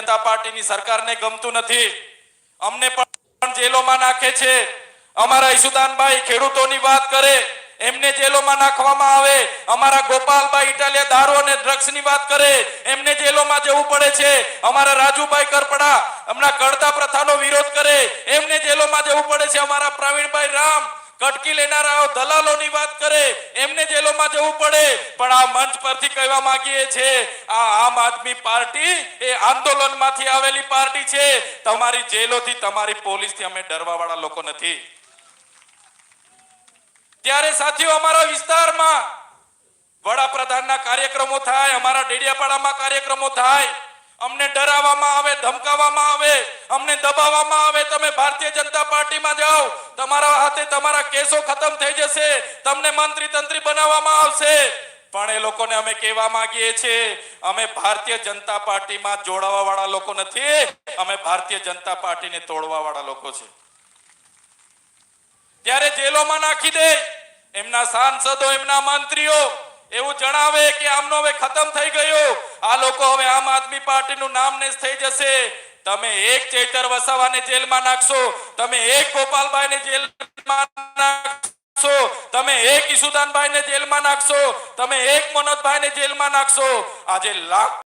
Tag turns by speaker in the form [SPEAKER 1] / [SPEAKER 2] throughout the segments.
[SPEAKER 1] જનતા પાર્ટીની સરકારને ગમતું નથી. અમને પણ જેલોમાં નાખે છે. અમારા ઈસુદાનભાઈ ખેડૂતોની વાત કરે, એમને જેલોમાં નાખવામાં આવે. અમારા ગોપાલભાઈ ઇટાલિયા દારૂ અને ડ્રગ્સની વાત કરે, એમને જેલોમાં જવું પડે છે. અમારા રાજુભાઈ કરપડા હમણાં કડતા પ્રથાનો વિરોધ કરે, એમને જેલોમાં જવું પડે છે. અમારા પ્રવીણભાઈ રામ કટકી લેનારાઓ દલાલોની વાત કરે, એમને જેલોમાં જવું પડે. પણ આ મંચ પરથી કહેવા માંગીએ છે, આ આમ આદમી પાર્ટી એ આંદોલનમાંથી આવેલી પાર્ટી છે. તમારી જેલોથી તમારી પોલીસથી અમે ડરવા વાળા લોકો નથી. ત્યારે સાથીઓ, અમારા વિસ્તારમાં વડાપ્રધાનના કાર્યક્રમો થાય, અમારા ડેડિયાપાડામાં કાર્યક્રમો થાય. અમને ડરાવવામાં આવે, ધમકાવવામાં આવે, અમને દબાવવામાં આવે, તમે ભારતીય જનતા પાર્ટીમાં જાઓ, તમારા હાથે તમારા કેસો ખતમ થઈ જશે, તમને મંત્રી તંત્રી બનાવવામાં આવશે. પણ એ લોકોને અમે કહેવા માંગીએ છીએ, અમે ભારતીય જનતા પાર્ટીમાં જોડાવા વાળા લોકો નથી, અમે ભારતીય જનતા પાર્ટીને તોડવા વાળા લોકો છે. ત્યારે જેલોમાં નાખી દે, એમના સાંસદો, એમના મંત્રીઓ એવું જણાવે કે આમનો હવે ખતમ થઈ ગયો. આ લોકો હવે આમ આદમી પાર્ટીનું નામ નેસ થઈ જશે. તમે એક ચેતર વસાવાને જેલમાં નાખશો. તમે એક ગોપાલભાઈને જેલમાં નાખશો. તમે એક ઈસુદાનભાઈને જેલમાં નાખશો. તમે એક મનોજભાઈને જેલમાં નાખશો. આજે લાખ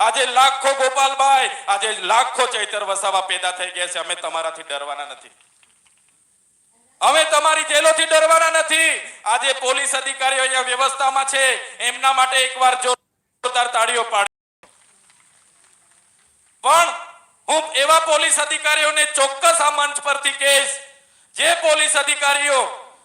[SPEAKER 1] આજે લાખો ગોપાલભાઈ, આજે લાખો ચૈતર વસાવા પેદા થઈ ગયા છે. અમે તમારાથી ડરવાના નથી. અમે તમારી જેલોથી ડરવાના આજે પોલીસ અધિકારીઓ અહીંયા વ્યવસ્થામાં છે. એમના માટે એકવાર જોરદાર તાળીઓ પાડે. પણ હું એવા પોલીસ અધિકારીઓને ચોક્કસ આ મંચ પરથી કહીશ, જે પોલીસ અધિકારીઓ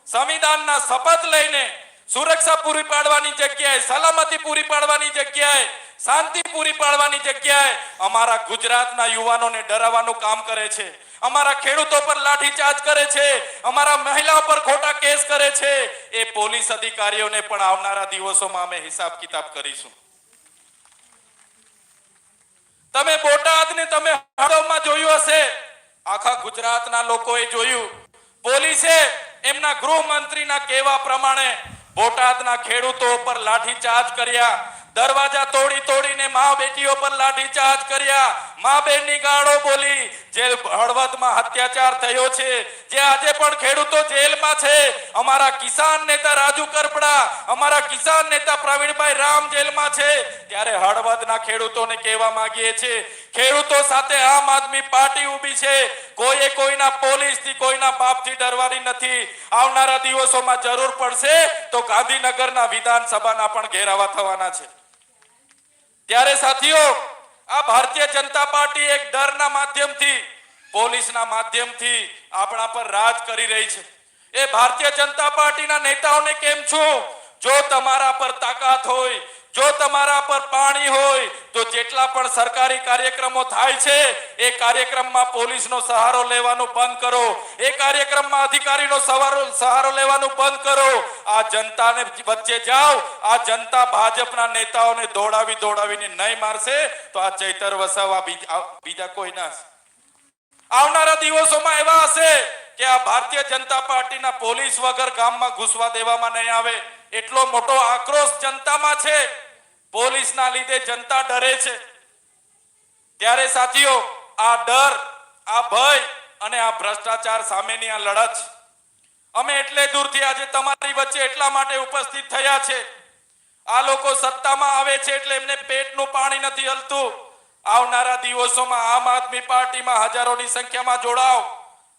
[SPEAKER 1] સંવિધાનના શપથ લઈને સુરક્ષા પૂરી પાડવાની જગ્યાએ, સલામતી પૂરી પાડવાની જગ્યાએ, શાંતિ પૂરી પાડવાની જગ્યાએ અમારા ગુજરાતના યુવાનોને ડરાવવાનું કામ કરે છે. અમારા ખેડૂતો પર લાઠીચાર્જ કરે છે, અમારા મહિલા પર ખોટા કેસ કરે છે. એ પોલીસ અધિકારીઓને પણ આવનારા દિવસોમાં અમે હિસાબ કિતાબ કરીશું. તમે બોટાદ ને તમે હળવદમાં જોયું હશે. આખા ગુજરાતના લોકોએ જોયું. પોલીસે એમના ગૃહમંત્રીના કહેવા પ્રમાણે બોટાદના ખેડૂતો પર લાઠીચાર્જ કર્યા. દરવાજા તોડી તોડીને મા બેટીઓ પર લાઠીચાર્જ કર્યા. મા બેનની ગાળો બોલી, જે હળવદમાં અત્યાચાર થયો છે, જે આજે પણ ખેડૂતો જેલમાં છે, અમારા કિસાન નેતા રાજુ કરપડા, અમારા કિસાન નેતા પ્રવીણભાઈ રામ જેલમાં છે. ત્યારે હળવદના ખેડૂતોને કહેવા માંગીએ છીએ, ખેડૂતો સાથે આમ આદમી પાર્ટી ઊભી છે કોઈએ કોઈના પોલીસથી, કોઈના બાપથી ડરવાની નથી. આવનારા દિવસોમાં જરૂર પડશે તો ગાંધીનગરના વિધાનસભાના પણ ઘેરાવા થવાના છે. ત્યારે સાથીઓ, આ ભારતીય જનતા પાર્ટી એક ડરના માધ્યમથી, પોલીસના માધ્યમથી આપણા પર રાજ કરી રહી છે. એ ભારતીય જનતા પાર્ટીના નેતાઓને કેમ છું? જો તમારા પર તાકાત હોય જો તમારા પર પાણી હોય, તો જેટલા પણ સરકારી કાર્યક્રમો થાય છે, એ કાર્યક્રમમાં પોલીસનો સહારો લેવાનું બંધ કરો. એ કાર્યક્રમમાં અધિકારીનો સહારો સહારો લેવાનું બંધ કરો. આ જનતાને વચ્ચે જાઓ, આ જનતા ભાજપના નેતાઓને દોડાવી દોડાવીને નહીં મારશે, તો આ ચૈતર વસાવા બીજા બીજા કોઈ ના આવનારા દિવસોમાં એવા હશે કે આ ભારતીય જનતા પાર્ટીના પોલીસ વગર ગામમાં ઘૂસવા દેવામાં નહીં આવે. એટલો મોટો આક્રોશ જનતામાં છે. પોલીસના લીધે જનતા ડરે છે. ત્યારે સાથીઓ, આ ડર, આ ભય અને આ ભ્રષ્ટાચાર સામેની આ લડત, અમે એટલે દૂરથી આજે તમારી વચ્ચે એટલા માટે ઉપસ્થિત થયા છે. આ લોકો સત્તામાં આવે છે એટલે એમને પેટનું પાણી નથી હલતું. આવનારા દિવસોમાં આમ આદમી પાર્ટીમાં હજારોની સંખ્યામાં જોડાઓ.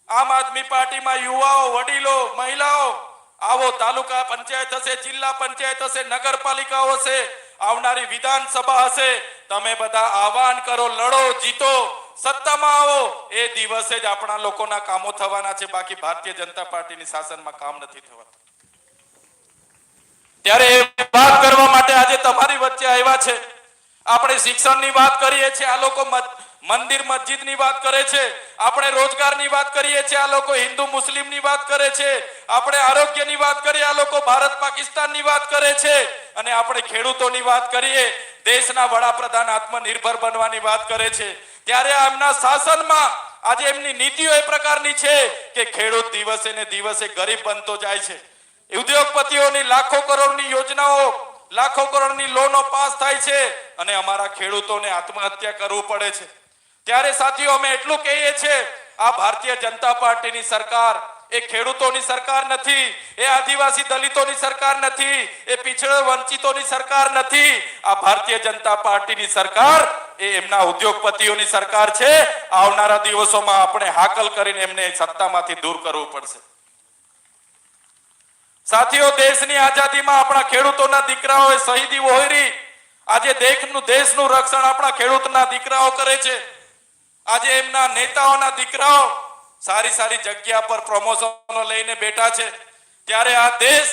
[SPEAKER 1] આમ આદમી પાર્ટીમાં યુવાઓ, વડીલો, મહિલાઓ આવો તાલુકા પંચાયત હશે, જિલ્લા પંચાયત હશે, નગરપાલિકાઓ હશે, આવનારી વિધાનસભા હશે. તમે બધા આહવાન કરો, લડો, જીતો, સત્તામાં આવો. એ દિવસે જ આપણા લોકોના કામો થવાના છે. બાકી ભારતીય જનતા પાર્ટીની શાસનમાં કામ નથી થવાતું. ત્યારે એ વાત કરવા માટે આજે તમારી વચ્ચે આવ્યા છે. આપણે શિક્ષણની વાત કરીએ છીએ. આ લોકો મંદિર મસ્જિદની વાત કરે છે. આપણે રોજગારની વાત કરીએ છીએ, આ લોકો હિન્દુ મુસ્લિમની વાત કરે છે. આપણે આરોગ્યની વાત કરીએ, આ લોકો ભારત પાકિસ્તાનની વાત કરે છે. અને આપણે ખેડૂતોની વાત કરીએ, દેશના વડાપ્રધાન આત્મનિર્ભર બનવાની વાત કરે છે. ત્યારે એમના શાસનમાં આજે એમની નીતિઓ એ પ્રકારની છે કે ખેડૂત દિવસે ને દિવસે ગરીબ બનતો જાય છે. ઉદ્યોગપતિઓની લાખો કરોડની યોજનાઓ, લાખો કરોડની લોનો પાસ થાય છે અને અમારા ખેડૂતોને આત્મહત્યા કરવું પડે છે. ત્યારે સાથીઓ, અમે એટલું કહીએ છીએ, આ ભારતીય જનતા પાર્ટીની સરકાર એ ખેડૂતોની સરકાર નથી, એ આદિવાસી દલિતોની સરકાર નથી, એ પીછળ વંચિતોની સરકાર નથી. આ ભારતીય જનતા પાર્ટીની સરકાર એ એમના ઉદ્યોગપતિઓની સરકાર છે. આવનારા દિવસોમાં આપણે હાકલ કરીને એમને સત્તામાંથી દૂર કરવું પડશે. સાથીઓ, દેશની આઝાદીમાં આપણા ખેડૂતોના દીકરાઓએ શહીદી વહોરી. આજે દેશનું દેશનું રક્ષણ આપણા ખેડૂતના દીકરાઓ કરે છે. આજે એમના નેતાઓના દીકરાઓ સારી સારી જગ્યા પર પ્રમોશનો લઈને બેઠા છે. ત્યારે આ દેશ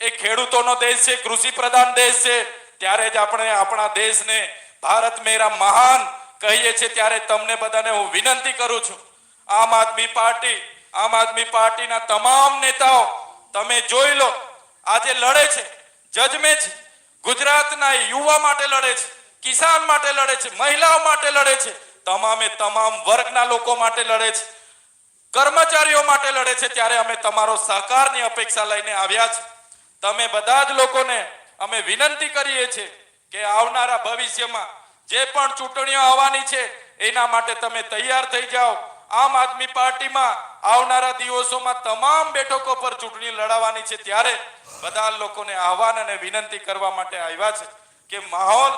[SPEAKER 1] એ ખેડૂતોનો દેશ છે, કૃષિ પ્રધાન દેશ છે. ત્યારે જ આપણે આપણા દેશને ભારત મેરા મહાન કહીએ છીએ. ત્યારે તમને બધાને હું વિનંતી કરું છું, આમ આદમી પાર્ટી, આમ આદમી પાર્ટીના તમામ નેતાઓ, તમે જોઈ લો, આજે લડે છે, જજમે છે. ગુજરાતના યુવા માટે લડે છે, કિસાન માટે લડે છે, મહિલાઓ માટે લડે છે. તમામે તમામ વર્ગના લોકો માટે લડે છે. કર્મચારીઓ માટે લડે છે ત્યારે અમે તમારો સહકારની અપેક્ષા લઈને આવ્યા છે. તમે બધા જ લોકોને અમે વિનંતી કરીએ છીએ કે આવનારા ભવિષ્યમાં જે પણ ચૂંટણીઓ આવવાની છે, એના માટે તમે તૈયાર થઈ જાઓ. આમ આદમી પાર્ટીમાં આવનારા દિવસોમાં તમામ બેઠકો પર ચૂંટણી લડાવવાની છે ત્યારે બધા લોકોને આહવાન અને વિનંતી કરવા માટે આવ્યા છે કે માહોલ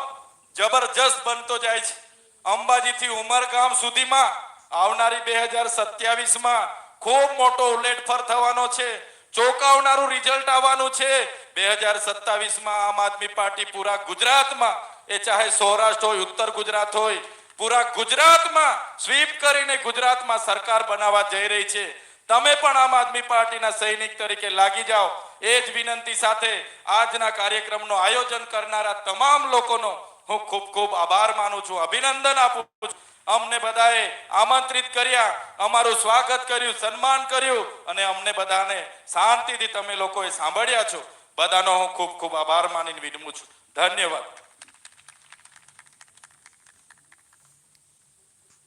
[SPEAKER 1] જબરજસ્ત બનતો જાય છે. અંબાજીથી ઉમરગામ સુધીમાં આવનારી બે હજાર સત્યાવીસમાં ખૂબ મોટો ઉલેટફર થવાનો છે. ચોંકાવનારું રિઝલ્ટ આવવાનું છે. બે હજાર સત્તાવીસમાં આમ આદમી પાર્ટી પૂરા ગુજરાતમાં, એ ચાહે સૌરાષ્ટ્ર હોય, ઉત્તર ગુજરાત હોય, પૂરા ગુજરાતમાં સ્વીપ કરીને ગુજરાતમાં સરકાર બનાવવા જઈ રહી છે. તમે પણ આમ આદમી પાર્ટીના સૈનિક તરીકે લાગી જાઓ. એ જ વિનંતી સાથે આજના કાર્યક્રમનું આયોજન કરનારા તમામ લોકોનો હું ખૂબ ખૂબ આભાર માનું છું, અભિનંદન આપું છું. અમને બધાએ આમંત્રિત કર્યા, અમારું સ્વાગત કર્યું, સન્માન કર્યું અને અમને બધાને શાંતિથી તમે લોકોએ સાંભળ્યા છો. બધાનો હું ખૂબ ખૂબ આભાર માનીને વિનમું છું. ધન્યવાદ.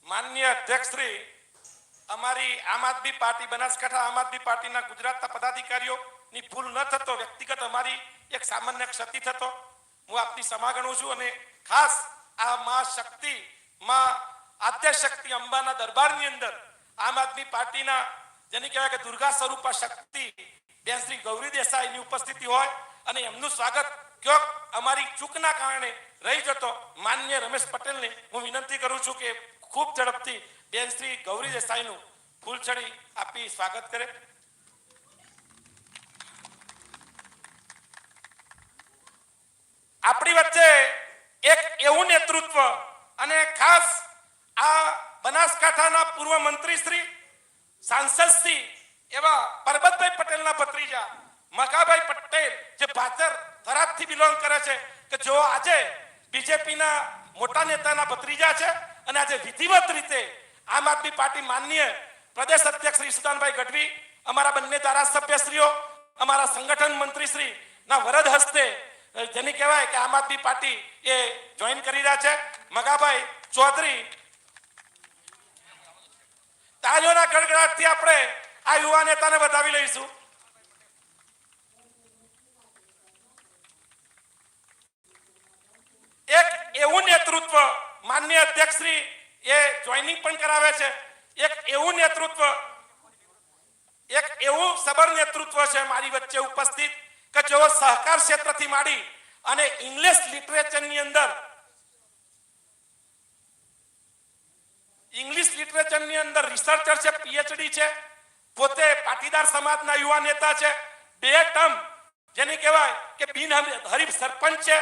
[SPEAKER 2] માનનીય અધ્યક્ષશ્રી અમારી આમ આદમી પાર્ટી, બનાસકાંઠા આમ આદમી પાર્ટીના ગુજરાતના પદાધિકારીઓની ભૂલ ન થતો, વ્યક્તિગત અમારી એક સામાન્ય ક્ષતિ થતો. હું આપની સમાગણું છું અને ખાસ આ માં શક્તિ, માં આદ્ય શક્તિ અંબાના દરબારની અંદર આમ આદમી પાર્ટીના જેને કહેવાય કે દુર્ગા સ્વરૂપા શક્તિ, બેન શ્રી ગૌરી દેસાઈની ઉપસ્થિતિ હોય અને એમનું સ્વાગત ક્યોક અમારી ચૂકના કારણે રહી જતો, માન્ય રમેશ પટેલને હું વિનંતી કરું છું કે ખૂબ ઝડપથી બેન શ્રી ગૌરી દેસાઈનું ફૂલછડી આપી સ્વાગત કરે. આપણી વચ્ચે એક એવું નેતૃત્વ અને ખાસ આ બનાસકાંઠાના પૂર્વ મંત્રી શ્રી સાંસદ શ્રી એવા પરબતભાઈ પટેલના ભત્રીજા મકાભાઈ પટેલ જે ભાજર થરાદથી બિલોંગ કરે છે કે જો આજે બીજેપીના મોટા નેતાના ભત્રીજા છે અને આજે વિધિવત રીતે આમ આદમી પાર્ટી માનનીય પ્રદેશ અધ્યક્ષ શ્રી સુદાનભાઈ ગઢવી, અમારા બંને ધારાસભ્યશ્રીઓ, અમારા સંગઠન મંત્રી શ્રી ના વરદ હસ્તે અ, જેની કહેવાય કે આમ આદમી પાર્ટી એ જોઈન કરી રહ્યા છે. મગાભાઈ ચૌધરી, તાળીઓના ગડગડાટથી આપણે આ યુવા નેતાને વધાવી લઈશું. એક એવું નેતૃત્વ માન્ય અધ્યક્ષશ્રી એ જોઈનિંગ પણ કરાવે છે. એક એવું નેતૃત્વ, એક એવું સબર નેતૃત્વ છે મારી વચ્ચે ઉપસ્થિત કે જેઓ સહકાર ક્ષેત્રથી માંડી અને ઇંગ્લિશ લિટરેચરની અંદર ઇંગ્લિશ લિટરેચરની અંદર રિસર્ચર છે પીએચડી છે, પોતે પાટીદાર સમાજના યુવા નેતા છે. બે ટર્મ જેને કહેવાય કે બિન હરીફ સરપંચ છે.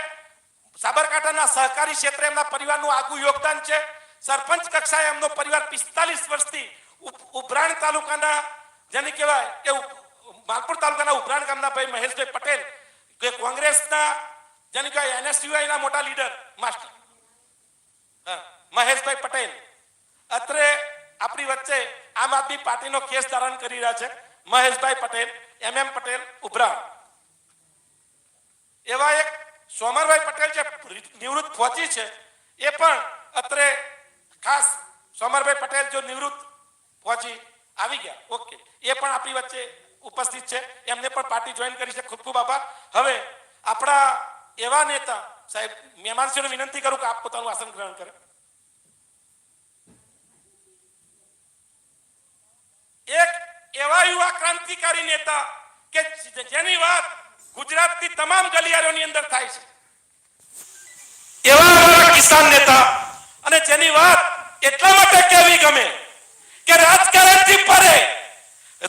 [SPEAKER 2] સાબરકાંઠાના સહકારી ક્ષેત્રે એમના પરિવારનું આગવું યોગદાન છે. સરપંચ કક્ષાએ એમનો પરિવાર પિસ્તાલીસ વર્ષથી ઉભરાણ તાલુકાના, જેને કહેવાય કે માલપુર તાલુકાના ઉભરાણ ગામના ભાઈ મહેશભાઈ પટેલ, કે કોંગ્રેસના જેને કહેવાય એનએસયુઆઈ ના મોટા લીડર, માસ્ટર. મહેશભાઈ પટેલ. અત્રે આપણી વચ્ચે આમ આદમી પાર્ટીનો કેસ ધારણ કરી રહ્યા છે. મહેશભાઈ પટેલ એમ એમ પટેલ, ઉભરા. એવા એક સોમરભાઈ પટેલ જે નિવૃત્ત ફોજી છે, એ પણ અત્રે ખાસ સોમરભાઈ પટેલ જો નિવૃત્ત ફોજી આવી ગયા. ઓકે. એ પણ આપણી વચ્ચે ઉપસ્થિત છે. એમને પણ પાર્ટી જોઈન કરી છે. ખૂબ ખૂબ આભાર. હવે આપણા એવા નેતા, સાહેબ મહેમાનશ્રીને વિનંતી કરું કે આપ પોતાનું આસન ગ્રહણ કરે. એક એવા યુવા ક્રાંતિકારી નેતા કે જેની વાત ગુજરાતની તમામ ગલિયારોની અંદર થાય છે. એવા કિસાન નેતા અને જેની વાત એટલા માટે કેવી ગમે કે રાજકારણથી પરે